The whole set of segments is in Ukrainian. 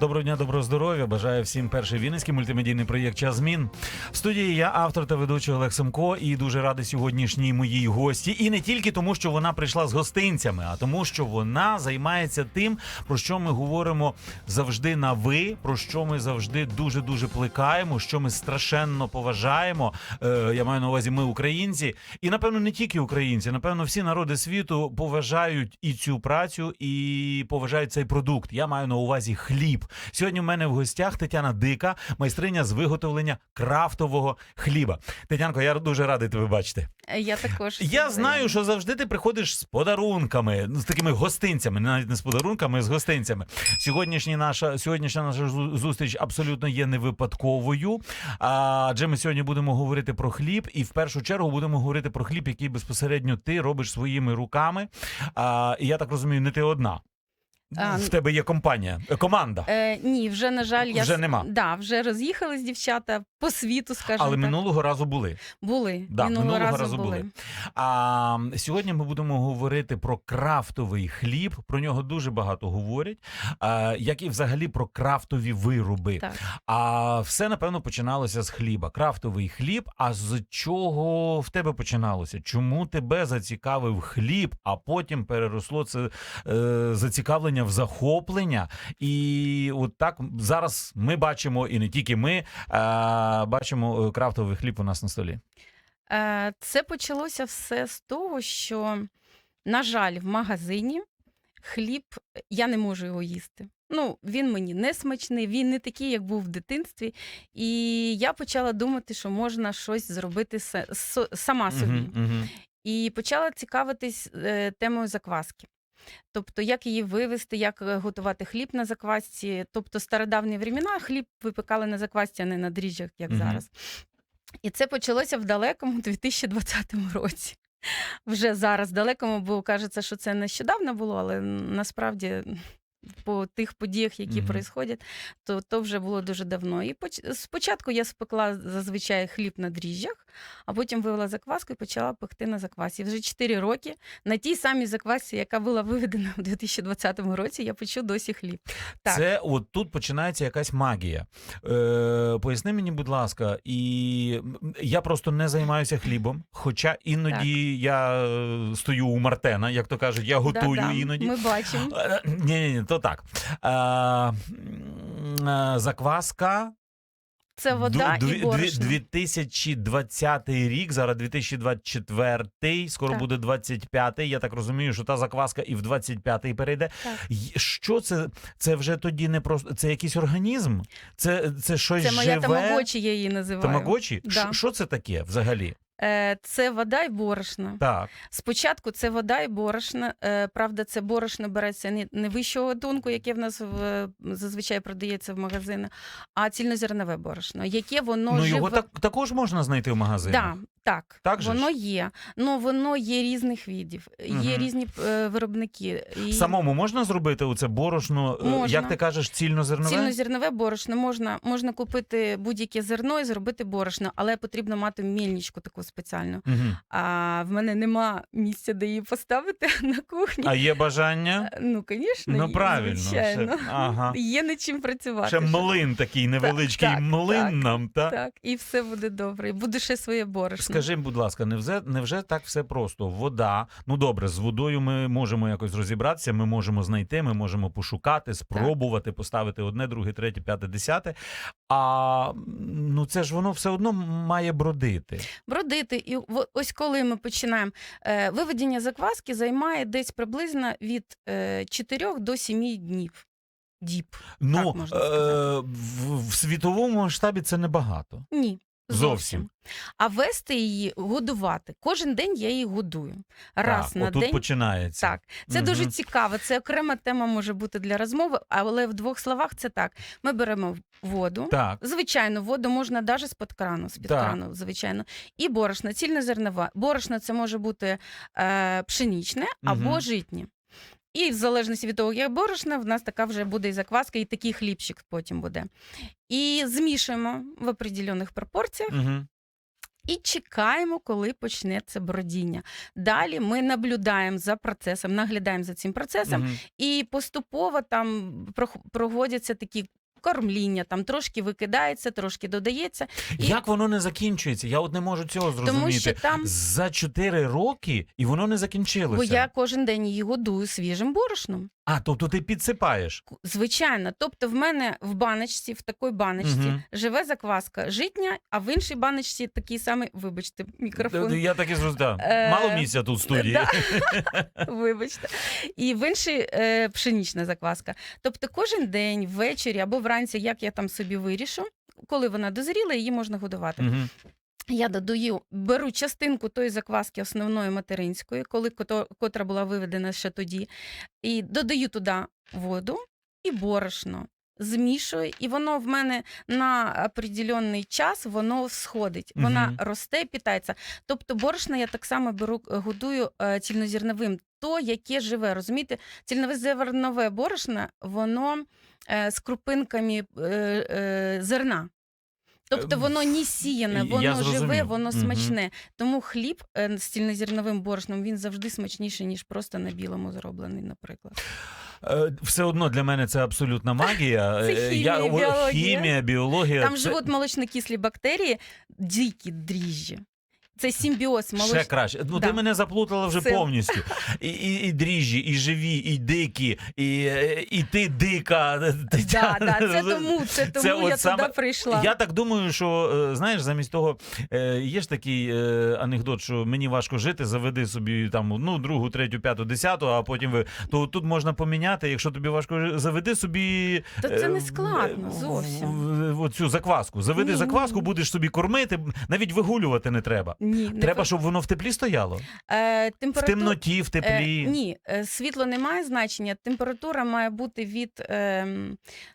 Доброго дня, доброго здоров'я. Бажаю всім перший вінницький мультимедійний проєкт Час змін. В студії я автор та ведучий Олег Семко і дуже радий сьогоднішній моїй гості. І не тільки тому, що вона прийшла з гостинцями, а тому, що вона займається тим, про що ми говоримо завжди на ви, про що ми завжди дуже дуже плекаємо, що ми страшенно поважаємо. Е, я маю на увазі, ми українці, і напевно не тільки українці, напевно, всі народи світу поважають і цю працю, і поважають цей продукт. Я маю на увазі хліб. Сьогодні в мене в гостях Тетяна Дика, майстриня з виготовлення крафтового хліба. Тетянко, я дуже радий тебе бачити. Я також Я знаю, що завжди ти приходиш з подарунками, ну, з такими гостинцями, навіть не з подарунками, а з гостинцями. Сьогоднішня наша сьогоднішня наша зу- зустріч абсолютно є не випадковою. Адже ми сьогодні будемо говорити про хліб, і в першу чергу будемо говорити про хліб, який безпосередньо ти робиш своїми руками. А, і я так розумію, не ти одна. А, в тебе є компанія, е, команда. Е, ні, вже на жаль, я Вже с- нема. Да, вже роз'їхались дівчата по світу, скажімо Але так. минулого разу були. були. Да, минулого, минулого разу, разу були. були. А сьогодні ми будемо говорити про крафтовий хліб. Про нього дуже багато говорять, а, як і взагалі про крафтові вироби. Так. А все напевно починалося з хліба. Крафтовий хліб. А з чого в тебе починалося? Чому тебе зацікавив хліб, а потім переросло це е, зацікавлення в захоплення? І от так зараз ми бачимо, і не тільки ми а, бачимо е, крафтовий хліб у нас на столі. Е, це почалося все з того, що, на жаль, в магазині хліб я не можу його їсти. Ну, він мені не смачний, він не такий, як був в дитинстві. І я почала думати, що можна щось зробити сама собі. Мгм, мгм. і почала цікавитись е, темою закваски. Тобто, як її вивести, як е, готувати хліб на заквасці. Тобто, стародавні времена хліб випекали на заквасці, а не на дріжджах, як Мгм. зараз. І це почалося в далекому 2020 році. Вже зараз далекому, бо кажеться, що це нещодавно було, але насправді. По тих подіях, які Мгм. происходять, то, то вже було дуже давно. І поч... спочатку я спекла зазвичай хліб на дріжджах, а потім вивела закваску і почала пекти на заквасі. Вже 4 роки на тій самій заквасці, яка була виведена у 2020 році, я печу досі хліб. Так. Це от тут починається якась магія. Е, поясни мені, будь ласка, і я просто не займаюся хлібом. Хоча іноді я е, стою у Мартена, як то кажуть, я готую Да-да, іноді. Ми бачимо. Ні, ні, ні, то так. Е, е, закваска. Це вода Ду- і дві- борошно. 2020 рік, зараз 2024, скоро Так. буде 25-й. Я так розумію, що та закваска і в 25-й перейде. Так. Й- Що це? Це вже тоді не просто це якийсь організм? Це, це щось Це моя живе? тамагочі, я її називаю. Тамагочі? Да. Ш- Що це таке взагалі? Е, Це вода і борошна. Так. Спочатку це вода і борошно. Е, Правда, це борошно береться не, вищого гатунку, яке в нас зазвичай продається в магазинах, а цільнозернове борошно, яке воно Ну, живе... його так, також можна знайти в магазинах? Да, так, Так же ж? воно є. Ну воно є різних видів, є Мгм. різні е, виробники. І Самому можна зробити оце борошно, е, Можна. як ти кажеш, цільнозернове? Цільнозернове борошно можна, можна купити будь-яке зерно і зробити борошно, але потрібно мати мільничку таку спеціальну. Мгм. А в мене нема місця, де її поставити на кухні. А є бажання? Ну, звісно, Ну, є, правильно, звичайно. ще- ага. Є над чим працювати. Ще млин такий невеличкий так, млин так, нам, та? Так, і все буде добре. І буде ще своє борошно. Скажи, будь ласка, невже, невже так все просто? Вода. Ну добре, з водою ми можемо якось розібратися, ми можемо знайти, ми можемо пошукати, спробувати, поставити одне, друге, третє, п'яте, десяте. А ну це ж воно все одно має бродити. Бродити. І ось коли ми починаємо, е, виведення закваски займає десь приблизно від е, 4 до 7 днів. Діб. Ну Так можна е- в, в світовому масштабі це небагато. Ні. Зовсім. А вести її, годувати. Кожен день я її годую. Раз так, на отут день. починається. Так, це Мгм. дуже цікаво. Це окрема тема може бути для розмови, але в двох словах це так. Ми беремо воду. Так. Звичайно, воду можна навіть з-під крану, з-під Так. крану, звичайно. І борошно, цільнозернова. Борошно це може бути е, пшенічне або Мгм. житнє. І в залежності від того, як борошна, в нас така вже буде і закваска, і такий хлібчик потім буде. І змішуємо в определених пропорціях. Угу. І чекаємо, коли почнеться бродіння. Далі ми наблюдаємо за процесом, наглядаємо за цим процесом, угу. і поступово там проводяться такі кормління, там трошки викидається, трошки додається. І- Як воно не закінчується? Я от не можу цього зрозуміти. Тому що там, За 4 роки і воно не закінчилося. бо я кожен день її годую свіжим борошном. А, тобто ти підсипаєш. Звичайно, тобто в мене в баночці, в такій баночці, Мгм. живе закваска житня, а в іншій баночці такий самий, вибачте, мікрофон. Я так і зрозумів. Е, Мало місця тут в студії. да. Вибачте. І в іншій е, пшенічна закваска. Тобто кожен день, ввечері або вранці, як я там собі вирішу, коли вона дозріла, її можна годувати. Мгм. Я додаю, беру частинку тої закваски основної материнської, коли котра була виведена ще тоді, і додаю туди воду і борошно. Змішую, і воно в мене на определенний час воно сходить. Вона Мгм. росте, питається. Тобто борошно я так само беру, годую е, цільнозерновим, то, яке живе. Розумієте, цільнозернове борошно, воно е, з крупинками е, зерна. Тобто Ем, воно не сіяне, воно живе, воно смачне. смачне. Тому хліб е, з цільнозерновим борошном він завжди смачніший, ніж просто на білому зроблений, наприклад. Е, Все одно для мене це абсолютна магія. Це Е, хімія, я, біологія. хімія, біологія. Там це живуть молочнокислі бактерії, дикі дріжджі. Це симбіоз молоч... Ще краще. Ну Да. ти мене заплутала вже Все. повністю. І, і, і дріжджі, і живі, і дикі, і, і ти дика. Да, да, це тому, це тому Це я саме- туди прийшла. Я так думаю, що е, знаєш, замість того е, є ж такий е, анекдот, що мені важко жити, заведи собі там ну другу, третю, п'яту, десяту, а потім ви то тут можна поміняти. Якщо тобі важко заведи собі Та це не складно зовсім. Оцю закваску. Заведи Ні, закваску, ні. будеш собі кормити, навіть вигулювати не треба. Ні, не Треба, щоб воно в теплі стояло. е, В темноті, в Е, теплі. ні, е, світло не має значення. Температура має бути від е,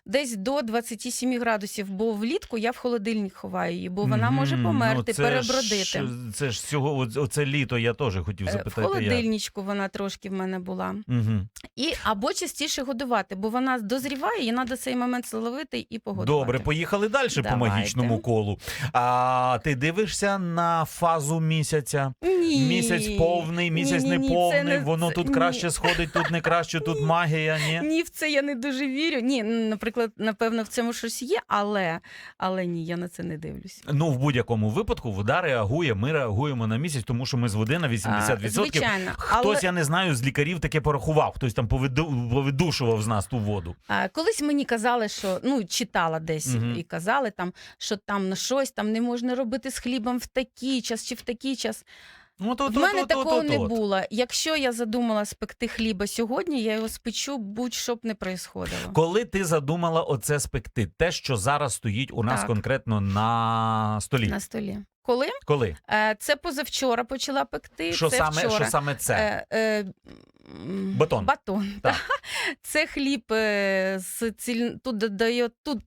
десь до 27 градусів, бо влітку я в холодильник ховаю її, бо вона може померти, Ну, це перебродити. Ж, це ж цього, оце- літо я теж хотів Е, В запитати. як. холодильничку вона трошки в мене була. Угу. І або частіше годувати, бо вона дозріває, і треба цей момент зловити і погодувати. Добре, поїхали далі по магічному колу. А ти дивишся на фазу місяця? Ні. Місяць повний, місяць Ні, ні, ні, неповний. не- Воно тут ні. краще сходить, тут не краще, тут магія. Ні. Ні, в це я не дуже вірю. Ні, наприклад, напевно, в цьому щось є, але, але ні, я на це не дивлюсь. Ну, в будь-якому випадку вода реагує, ми реагуємо на місяць, тому що ми з води на 80%. А, звичайно, Хтось, але я не знаю, з лікарів таке порахував, хтось там повиду, повидушував з нас ту воду. а, колись мені казали, що ну читала десь угу. і казали там, що там на щось там не можна робити з хлібом в такий час чи в такий час. Ну, то, В то, мене то, то, такого то, не то. було. Якщо я задумала спекти хліба сьогодні, я його спечу, будь-що б не происходило. Коли ти задумала оце спекти, те, що зараз стоїть у нас Так. конкретно на столі. На столі. Коли? Коли? Е, Це позавчора почала пекти. Що це саме, вчора. що саме це? Е, е, м, Батон. Батон. Так. Це хліб е, з ціль... тут додає тут.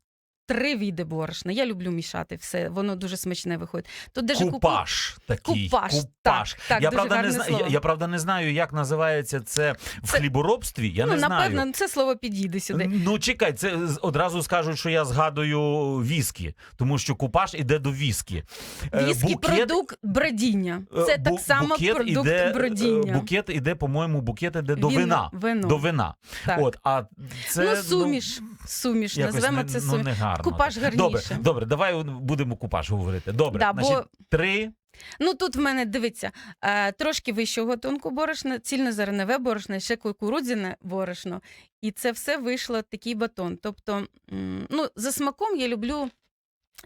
Три види борошна. Я люблю мішати все, воно дуже смачне виходить. Тут даже Купаж такий. Купаж, Купаж. так, так, я, правда, не зна... я, я правда не знаю, як називається це в Це- хліборобстві. Я ну, не знаю. напевно, це слово підійде сюди. Ну чекай, це одразу скажуть, що я згадую віскі, тому що купаж іде до віскі. Е, Віскі букет- продукт бродіння. Це е, бу- так само букет продукт іде, е, бродіння. Букет іде, по-моєму, букет іде до Віно, вина. Вино. До вина. Так. От, а це ну, суміш. Суміш, якось назвемо не, це ну, суміш. Гарно. Купаж Добре, гарніше. добре, давай будемо купаж говорити. Добре, Да, бо- значить, три. Ну тут в мене дивіться е, трошки вищого тонку борошна, цільнозернове борошно, ще кукурудзяне борошно. І це все вийшло такий батон. Тобто, м, ну, за смаком я люблю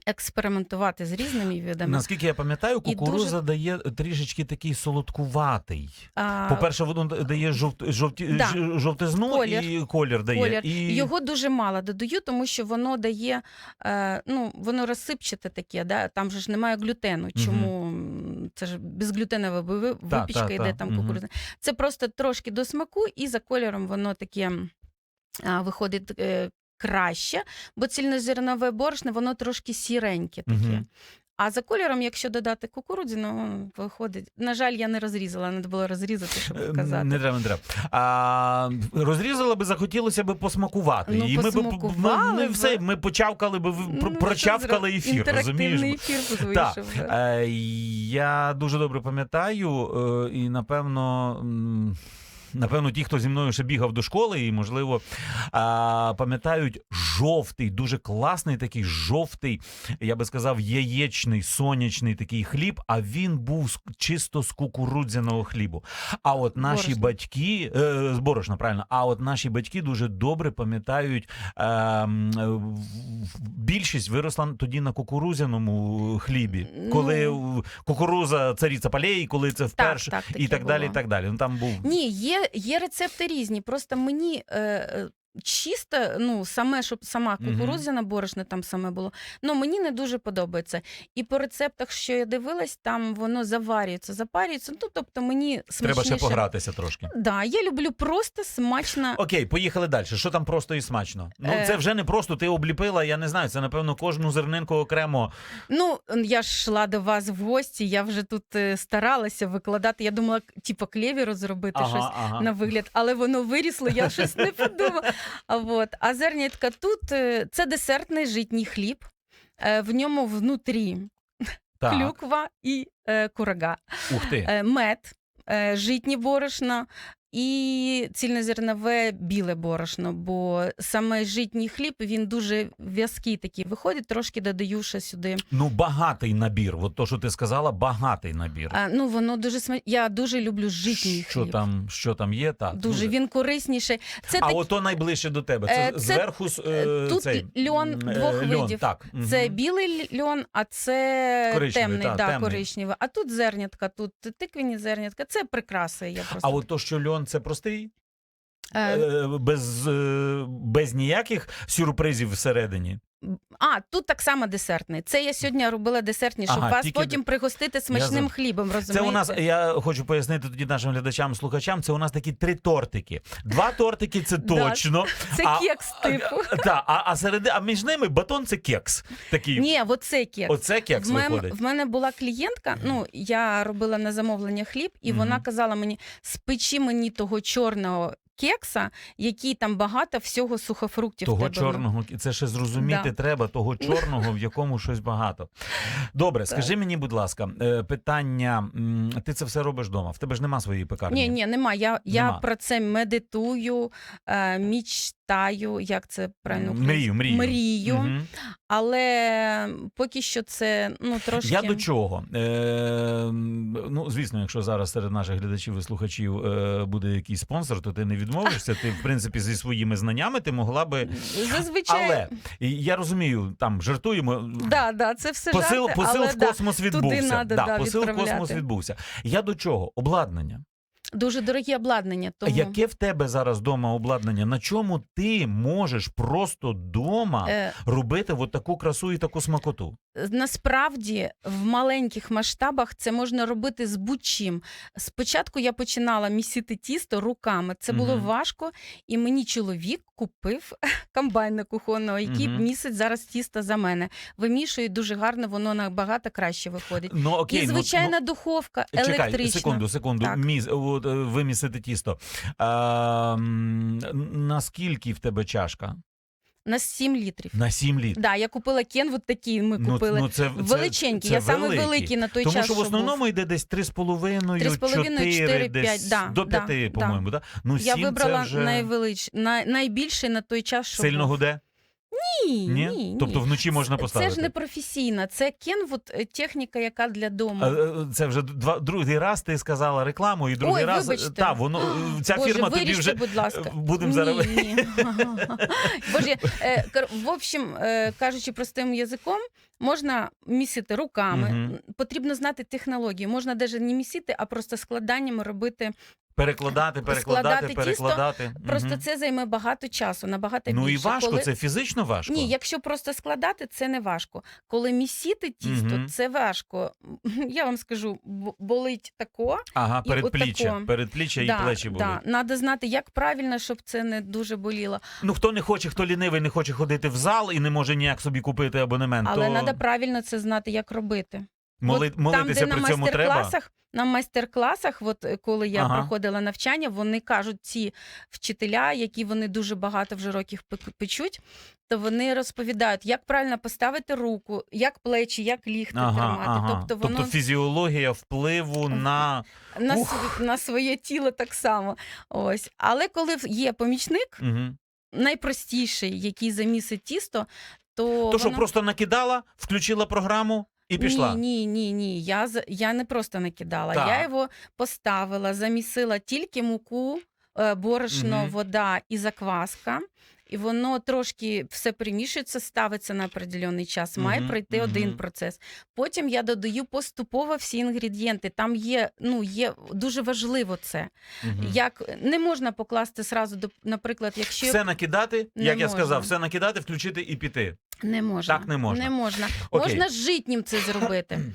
експериментувати з різними видами. Наскільки я пам'ятаю, кукуруза дає трішечки такий солодкуватий. А, По-перше, воно дає жовт, жовті, Да. жовтизну Колір. і колір дає. колір. І... Його дуже мало додаю, тому що воно дає, е, ну, воно розсипчате таке, да? там же ж немає глютену. Чому м, це ж безглютенова ви- Та, випічка та, йде та. там Мгм. кукурудза. Це просто трошки до смаку, і за кольором воно таке виходить. Краще, бо цільнозернове борошно, воно трошки сіреньке таке. Мгм. А за кольором, якщо додати кукурудзяну, виходить. На жаль, я не розрізала, треба було розрізати, щоб Е, показати. Не треба, не треба. А, розрізала би, захотілося би посмакувати. Ну, і ми б посмакували ми, б. все, ми почавкали би, в- про- Ну, прочавкали що ефір, зро- розумієш? Інтерактивний ефір тут Так. вийшов. да. Е, я дуже добре пам'ятаю, е, і напевно. м, Напевно, ті, хто зі мною ще бігав до школи, і можливо а, пам'ятають жовтий, дуже класний такий жовтий, я би сказав, яєчний сонячний такий хліб. А він був чисто з кукурудзяного хлібу. А от наші Борошна. батьки е, з борошна, правильно. А от наші батьки дуже добре пам'ятають. Е, е, більшість виросла тоді на кукурудзяному хлібі, коли Ну. кукуруза царіця полей, коли це вперше, так, і таке так далі. І так далі. Ну там був Ні, є, є рецепти різні. Просто мені е, е, чисто, ну, саме, щоб сама кукурудзяна борошна там саме було, ну мені не дуже подобається. І по рецептах, що я дивилась, там воно заварюється, запарюється. Ну, тобто мені треба ще погратися трошки. Да, я люблю просто смачно. Окей, поїхали далі. Що там просто і смачно? Ну Е. це вже не просто ти обліпила. Я не знаю. Це напевно кожну зернинку окремо. Ну, я ж йшла до вас в гості, я вже тут е, старалася викладати. Я думала, типу, клєвіру зробити щось. ага. на вигляд, але воно вирісло, я щось не подумала. А, а зернятка тут е, це десертний житній хліб. Е, В ньому внутрі Так. клюква і е, курага, Ух ти. е, мед, житні борошно і цільнозернове біле борошно, бо саме житній хліб він дуже в'язкий такий виходить, трошки додаю ще сюди. Ну, багатий набір. От то, що ти сказала, багатий набір. А, ну воно дуже сма... Я дуже люблю житній що хліб. там, що там є, так. Дуже він корисніший. Це а такі- ото найближче до тебе. Це, Е, це- зверху е, е, тут цей, льон м, е, двох льон, видів. Так. Це мгм. білий льон, а це Коричневий, темний, та, да, темний. коричневий. А тут зернятка, тут тиквені зернятка. Це прикраси. Я просто... А от то, що льон, це простий, Е, е, без, е, без ніяких сюрпризів всередині. а, тут так само десертний. Це я сьогодні робила десертні, щоб Ага, вас тільки потім пригостити смачним за- хлібом. Це у нас, я хочу пояснити тоді нашим глядачам, слухачам. Це у нас такі три тортики. Два тортики це точно. Це а- кекс типу. А, а серед а між ними батон це кекс. Такий. Ні, оце кекс. Оце кекс в, мен, в мене була клієнтка, ну я робила на замовлення хліб, і вона казала мені: спечи мені того чорного кекса, який там багато всього сухофруктів. Того тебе. ну». чорного, це ще зрозуміти Да. треба, того чорного, в якому щось багато. Добре, скажи мені, будь ласка, е, питання: ти це все робиш вдома? В тебе ж нема своєї пекарні? Ні, ні, нема. Я, я про це медитую, е, мічтаю, як це правильно Мрію, мрію. мрію. Мгм. Але поки що це ну трошки. Я до чого? Е, ну, звісно, якщо зараз серед наших глядачів і слухачів е, буде якийсь спонсор, то ти не відмовишся. Ти, в принципі, зі своїми знаннями ти могла би. Зазвичай. Але я розумію, там жартуємо. Да, да, це все Посил, жарти, посил але в да, космос відбувся. надо, да, да, посил в космос відбувся. Я до чого? Обладнання. Дуже дорогі обладнання. Тому Яке в тебе зараз вдома обладнання? На чому ти можеш просто вдома е, робити от таку красу і таку смакоту? Насправді в маленьких масштабах це можна робити з будь-чим. Спочатку я починала місити тісто руками. Це було Мгм. важко, і мені чоловік купив комбайна кухонного, який Мгм. місить зараз тісто за мене. Вимішує дуже гарно, воно набагато краще виходить. Ну окей, і ну- звичайна ну, духовка Чекай, електрична. секунду, секунду. Так. Міс, от, е, вимісити тісто. А, наскільки в тебе чашка? На 7 літрів. На 7 літрів. Да, я купила кен, от такий ми Ну, купили. ну, це, це, Величенький, це я саме великий. великий на той Тому час. що в був. основному йде десь 3,5, 3,5, 4, 4, десь 5, да, до да, 5, да. по-моєму. Да? Ну, Я 7 вибрала це вже найвелич... най... найбільший на той час, що сильно був. гуде? Ні, ні, ні. Тобто вночі можна поставити. Це ж не професійна, це кенвуд е, техніка, яка для дому. А, е, Це вже два, другий раз ти сказала рекламу, і другий Ой, раз вибачте. та воно е, ця Боже, фірма тобі вже будь ласка. будемо ні, зараз. Ні. Боже, е, в общем, е, кажучи простим язиком, можна місити руками. Мгм. Потрібно знати технології. Можна навіть не місити, а просто складаннями робити Перекладати, перекладати, Складати тісто, перекладати. Просто Мгм. це займе багато часу, набагато Ну і важко, Коли- це фізично важко. Ні, якщо просто складати, це не важко. Коли місіти тісто, Мгм. це важко. Я вам скажу, болить тако. Ага, і передпліччя, отако. передпліччя і плечі були. да. Надо знати, як правильно, щоб це не дуже боліло. Ну хто не хоче, хто лінивий, не хоче ходити в зал і не може ніяк собі купити абонемент, Але то треба правильно це знати, як робити. моли... От молитися там, де при на цьому треба. на майстер-класах, от е, коли я Ага. проходила навчання, вони кажуть, ці вчителя, які вони дуже багато вже років печуть, то вони розповідають, як правильно поставити руку, як плечі, як ліхти Ага, тримати. ага. Тобто воно фізіологія впливу на на, Ух. на своє тіло так само. Ось. Але коли є помічник, угу. найпростіший, який замісить тісто, то, то що вона- просто накидала, включила програму і пішла. Ні, ні, ні, ні. Я, з- я не просто накидала. Так. Я його поставила, замісила тільки муку, е, борошно, Мгм. вода і закваска. І воно трошки все примішується, ставиться на определений час. Має Мгм, пройти мгм. один процес. Потім я додаю поступово всі інгредієнти. Там є, ну, є дуже важливо це. Мгм. Як не можна покласти сразу, до- наприклад, якщо Все накидати, Не як я можна. сказав, все накидати, включити і піти. Не можна. Так не можна. Не можна. Окей. Можна з житнім це зробити.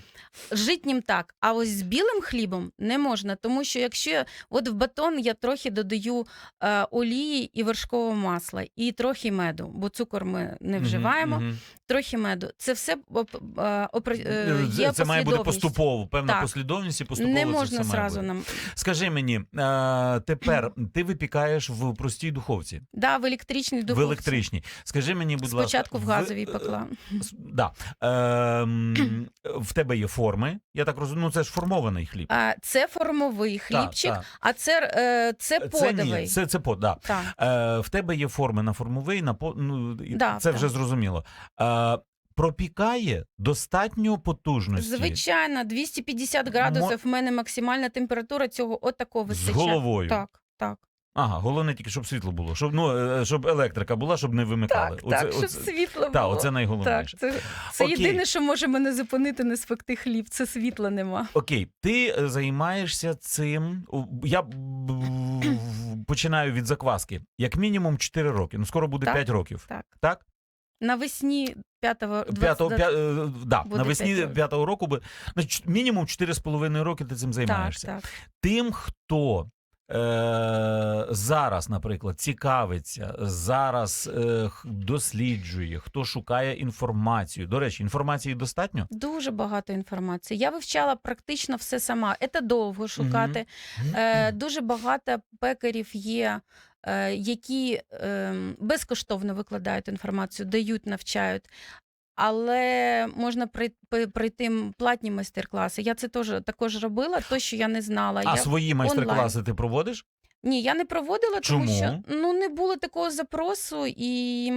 З житнім так. А ось з білим хлібом не можна. Тому що якщо от в батон я трохи додаю е, олії і вершкового масла, і трохи меду, бо цукор ми не вживаємо, мгм. трохи меду. Це все е, е, Це- є це має бути поступово, певна Так. послідовність і поступово Не це можна все має бути. нам. Скажи мені, е, тепер ти випікаєш в простій духовці, Да, в електричній в електричній. Скажи мені, будь ласка, Спочатку в газовій е, пекла. С- Да. Ем, в тебе є форми. Я так розумію, ну це ж формований хліб. А, це формовий хлібчик, Так, а це, е, це так. подовий. Це, ні, це, це под, да. Так. Е, в тебе є форми на формовий, на по, ну, Да, це так. вже зрозуміло. Е, пропікає достатньо потужності Звичайно, 250 градусів. В мене максимальна температура цього отако з головою. Так, так. Ага, головне тільки, щоб світло було, щоб ну е, щоб електрика була, щоб не вимикали. Так, так, щоб світло було. та, оце так, найголовніше. це, це Окей. єдине, що може мене зупинити, не спекти хліб. Це світла нема. Окей, ти е, займаєшся цим. Я починаю від закваски. Як мінімум 4 роки. Ну, скоро буде Так, 5 років. Так. Так? Навесні 5-го... П'ятого, 20 п'я- е, да, буде навесні п'ять років. п'ятого року би значить, мінімум 4,5 роки ти цим займаєшся. так. Тим, хто е- зараз, наприклад, цікавиться, зараз е- досліджує, хто шукає інформацію. До речі, інформації достатньо? Дуже багато інформації. Я вивчала практично все сама. Це довго шукати. Е, дуже багато пекарів є, е, які е, безкоштовно викладають інформацію, дають, навчають. Але можна пройти платні майстер-класи. Я це теж також робила, то що я не знала. А я... свої майстер-класи ти проводиш? Ні, я не проводила, Чому? тому що ну не було такого запросу, і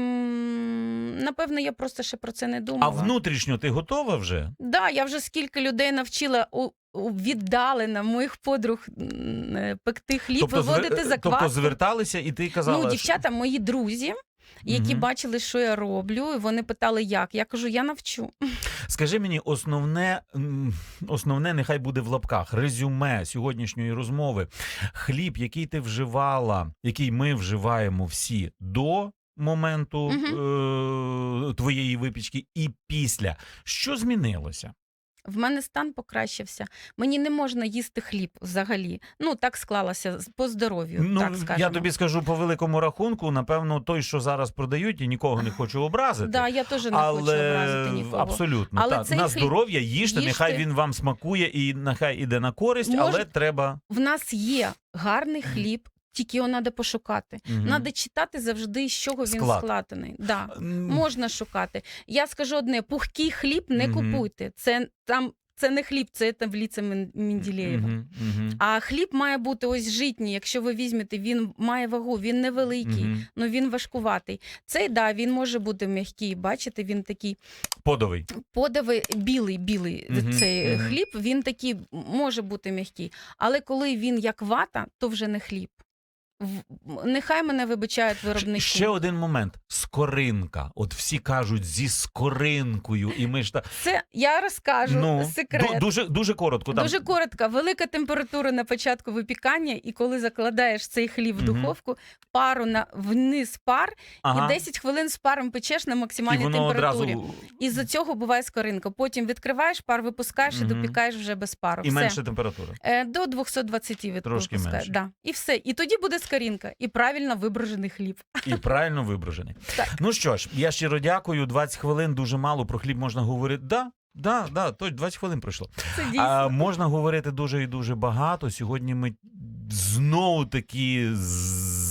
напевно я просто ще про це не думала. А внутрішньо ти готова вже? Да, я вже скільки людей навчила у, віддалена моїх подруг е, пекти хліб, звер- виводити закваску. тобто зверталися, і ти казала, ну, що- дівчата, мої друзі, які Мгм. бачили, що я роблю, і вони питали, як. Я кажу, я навчу. Скажи мені, основне, основне, нехай буде в лапках, резюме сьогоднішньої розмови. Хліб, який ти вживала, який ми вживаємо всі до моменту е- твоєї випічки і після. Що змінилося? В мене стан покращився. Мені не можна їсти хліб взагалі. Ну так склалося по здоров'ю. Ну, так скажемо. я тобі скажу по великому рахунку, напевно, той, що зараз продають, і нікого не хочу образити. да, я теж не але хочу образити нікого. абсолютно Але так. на здоров'я їжте, їжте. нехай він вам смакує і нехай іде на користь, Може- але треба. В нас є гарний хліб, тільки його треба пошукати. Треба читати завжди, з чого він Склад. складений. Да. Можна шукати. Я скажу одне: пухкий хліб не Мгм. купуйте. Це там це не хліб, це таблиця Мен- Менделєєва. мгм, мгм, А хліб має бути ось житній. Якщо ви візьмете, він має вагу, він невеликий, мгм. ну він важкуватий. Цей да, він може бути м'який. Бачите, він такий Подовий. подовий, білий, білий Мгм, цей мгм. хліб. Він такий може бути м'який. Але коли він як вата, то вже не хліб. Нехай мене вибачають виробники. Ще один момент: скоринка. От всі кажуть зі скоринкою, і ми ж та Це я розкажу ну секрет. дуже дуже коротко. Там Дуже коротко, велика температура на початку випікання, і коли закладаєш цей хліб в духовку, пару на вниз пар, ага. і 10 хвилин з паром печеш на і максимальній воно температурі. одразу І з цього буває скоринка. Потім відкриваєш пар, випускаєш і допікаєш вже без пару. і Все. менше температура. Е, До 220 від Трошки менше. Да. І все. І тоді буде скоринка. І правильно виброжений хліб. І правильно вибражений. Так. Ну що ж, я щиро дякую. 20 хвилин дуже мало. Про хліб можна говорити. Да, да, да, точно 20 хвилин пройшло. Це дійсно. А, можна говорити дуже і дуже багато. Сьогодні ми знову таки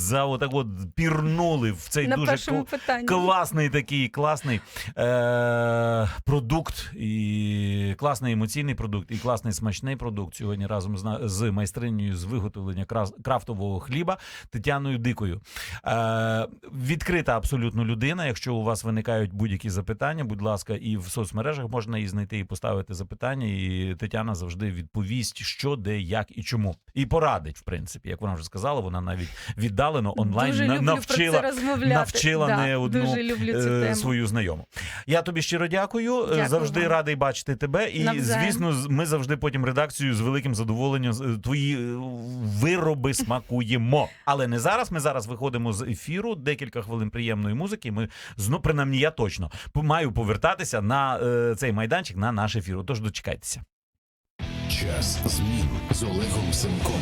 за отак от пірнули в цей на дуже першому кл- питанні. класний такий класний е- продукт, і класний емоційний продукт, і класний смачний продукт. Сьогодні разом з, на- з майстринею з виготовлення крас- крафтового хліба Тетяною Дикою. Е- відкрита абсолютно людина. Якщо у вас виникають будь-які запитання, будь ласка, і в соцмережах можна її знайти і поставити запитання. І Тетяна завжди відповість, що, де, як і чому. І порадить, в принципі, як вона вже сказала, вона навіть віддалено онлайн дуже люблю навчила про це розмовляти. навчила да, не одну, Дуже люблю цю е, тему. свою знайому. Я тобі щиро дякую. Е, Дякую завжди вам. радий бачити тебе. І Навзаєм. звісно, ми завжди потім редакцію з великим задоволенням е, твої вироби смакуємо. Але не зараз. Ми зараз виходимо з ефіру. Декілька хвилин приємної музики. Ми знову, принаймні, я точно маю повертатися на е, цей майданчик на наш ефір. Тож дочекайтеся. Час змін з Олегом Семком.